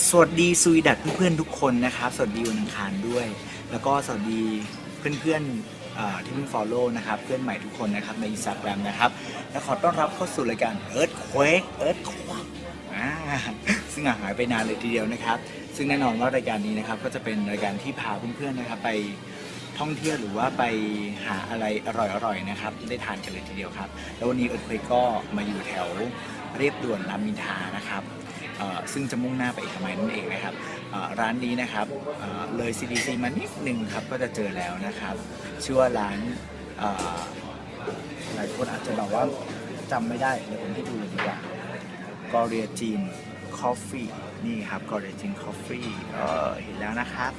สวัสดีสวีดัตเพื่อนๆทุกคนนะครับ สวัสดีวันอังคารด้วย แล้วก็สวัสดีเพื่อนๆที่เพิ่ง follow นะครับ เพื่อนใหม่ทุกคนนะครับใน Instagram นะครับ และขอต้อนรับเข้าสู่รายการ Earthquake Earthquake อ่าซึ่งหายไปนานเลยทีเดียวนะครับ ซึ่งแน่นอนว่ารายการนี้นะครับ ก็จะเป็นรายการที่พาเพื่อนๆนะครับไปท่องเที่ยวหรือว่าไปหาอะไรอร่อยๆนะครับ ได้ทานกันเลยทีเดียวครับ แล้ววันนี้ Earthquake ก็มาอยู่แถวเรียบด่วนรามอินทานะครับ ซึ่งจะมุ่งหน้าไปเอกมัยนั่นเองนะครับร้านนี้นะครับเลย CDC มานิดหนึ่งครับก็จะเจอแล้วนะครับชื่อว่าร้านหลายคนอาจจะบอกว่าจำไม่ได้เดี๋ยวผมให้ดูเลยดีกว่า กอเรียจีน คอฟฟี่นี่ครับกอเรียจีนคอฟฟี่เเห็นแล้วนะครับ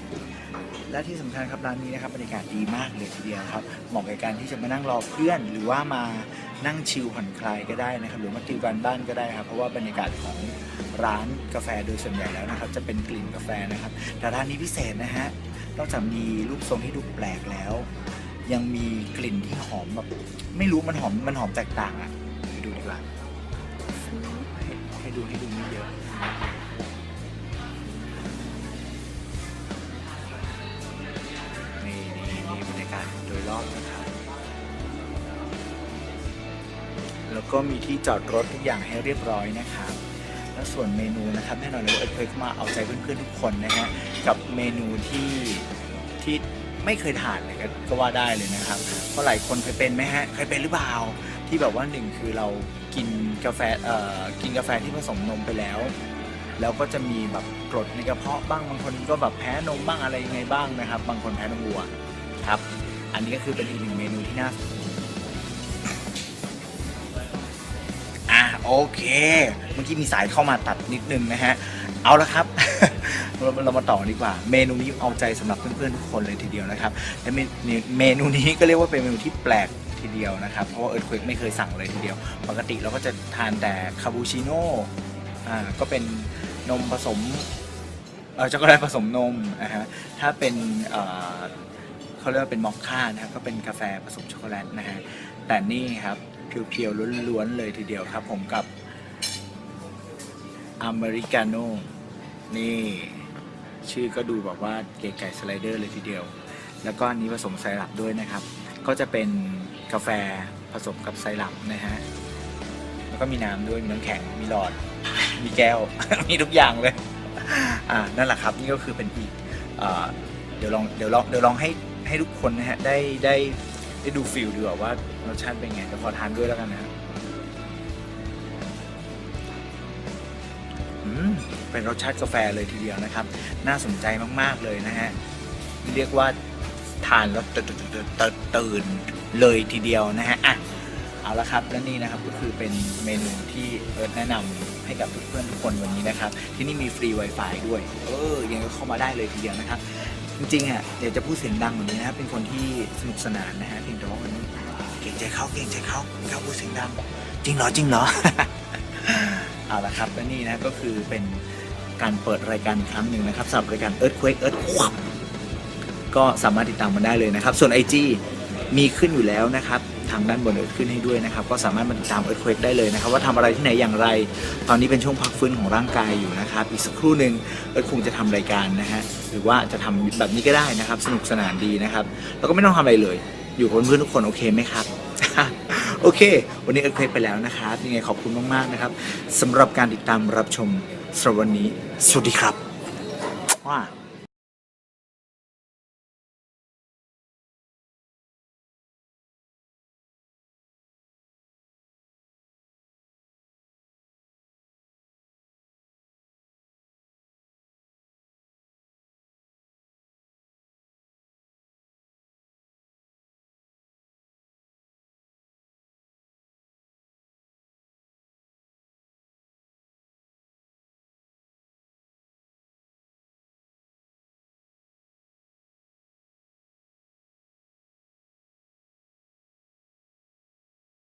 และที่สำคัญครับร้านนี้นะครับบรรยากาศดีมากเลยทีเดียวครับเหมาะกับการที่จะมานั่งรอเพื่อน หรือว่ามานั่งชิลผ่อนคลายก็ได้นะครับ หรือมาติวการบ้านก็ได้ครับ เพราะว่าบรรยากาศของร้านกาแฟโดยส่วนใหญ่แล้วนะครับ จะเป็นกลิ่นกาแฟนะครับ แต่ร้านนี้พิเศษนะฮะนอกจากมีรูปทรงที่ดูแปลกแล้ว ยังมีกลิ่นที่หอมแบบไม่รู้มันหอมมันหอมแตกต่างอะไปดูดีกว่า ให้ดูให้ดูไม่เยอะนี่นี่นี่บรรยากาศโดยรอบนะครับแล้วก็มีที่จอดรถทุกอย่างให้เรียบร้อยนะครับ แล้วส่วนเมนูนะครับแน่นอนเลยว่าเอิร์ธเคยมาเอาใจเพื่อนๆทุกคนนะฮะกับเมนูที่ที่ไม่เคยทานเลยก็ว่าได้เลยนะครับเพราะหลายคนเคยเป็นไหมฮะเคยเป็นหรือเปล่า ที่แบบว่าหนึ่งคือเรากินกาแฟเอ่อกินกาแฟที่ผสมนมไปแล้ว แล้วก็จะมีแบบกรดในกระเพาะบ้างบางคนก็แบบแพ้นมบ้างอะไรยังไงบ้างนะครับ บางคนแพ้นมวัวครับ อันนี้ก็คือเป็นอีกหนึ่งเมนูที่น่าอะโอเค เมื่อกี้มีสายเข้ามาตัดนิดนึงนะฮะ เอาละครับเราเรามาต่อดีกว่า เมนูนี้เอาใจสำหรับเพื่อนๆทุกคนเลยทีเดียวนะครับและเมเมนูนี้ก็เรียกว่าเป็นเมนูที่แปลก ทีเดียวนะครับ เพราะว่าเอิร์ธควิกไม่เคยสั่งเลยทีเดียว ปกติเราก็จะทานแต่คาปูชิโน่อ่าก็เป็นนมผสมเออช็อกโกแลตผสมนมนะฮะถ้าเป็นเออเขาเรียกว่าเป็นมอคค่านะครับก็เป็นกาแฟผสมช็อกโกแลตนะฮะแต่นี่ครับเพียวๆล้วนๆเลยทีเดียวครับ ผมกับอเมริกาโน่นี่ชื่อก็ดูแบบว่าเก๋ไก่สไลเดอร์เลยทีเดียว แล้วก็อันนี้ผสมไซรัปด้วยนะครับ ก็จะเป็น กาแฟผสมกับไซรัปนะฮะ แล้วก็มีน้ำด้วย มีน้ำแข็ง มีหลอด มีแก้ว มีทุกอย่างเลย อ่า นั่นแหละครับ นี่ก็คือเป็นอีกเดี๋ยวลอง เดี๋ยวลอง เดี๋ยวลองให้ให้ทุกคนนะฮะ ได้ ได้ ได้ดูฟิลดีกว่ารสชาติเป็นไงเดี๋ยวขอทานด้วยแล้วกันนะครับอืมเป็นรสชาติกาแฟเลยทีเดียวนะครับ น่าสนใจมาก ๆ เลยนะฮะ เรียกว่า ทานแล้วตื่นตื่นตื่นเลยทีเดียวนะฮะอะเอาละครับและนี่นะครับก็คือเป็นเมนูที่เอิร์ธแนะนำให้กับเพื่อนๆทุกคนวันนี้นะครับ ที่นี่มีฟรี Wi-Fi ด้วย เออยังก็เข้ามาได้เลยทีเดียวนะครับ จริงๆอะเดี๋ยวจะพูดเสียงดังกว่านี้นะครับเป็นคนที่สนุกสนานนะฮะเพียงแต่ว่าวันนี้เก่งใจเขาเก่งใจเขาเขาพูดเสียงดัง จริงเหรอจริงเหรอเอาละครับและนี่นะก็คือเป็นการเปิดรายการครั้งหนึ่งนะครับสำหรับรายการ Earthquake Earthquake ก็ ก็สามารถติดตามมันได้เลยนะครับ ส่วน IG มีขึ้นอยู่แล้วนะครับ ทางด้านบนเอิร์ธขึ้นให้ด้วยนะครับ ก็สามารถมาติดตาม Earthquake ได้เลยนะครับ ว่าทำอะไรที่ไหนอย่างไร ตอนนี้เป็นช่วงพักฟื้นของร่างกายอยู่นะครับ อีกสักครู่หนึ่งเอิร์ธคงจะทำรายการนะฮะหรือว่าจะทำแบบนี้ก็ได้นะครับ สนุกสนานดีนะครับแล้วก็ไม่ต้องทำอะไรเลย อยู่กับเพื่อนทุกคนโอเคไหมครับโอเค วันนี้เอิร์ธเควกไปแล้วนะครับยังไงขอบคุณมากๆนะครับสำหรับการติดตามรับชมสำหรับวันนี้ สวัสดีครับว้า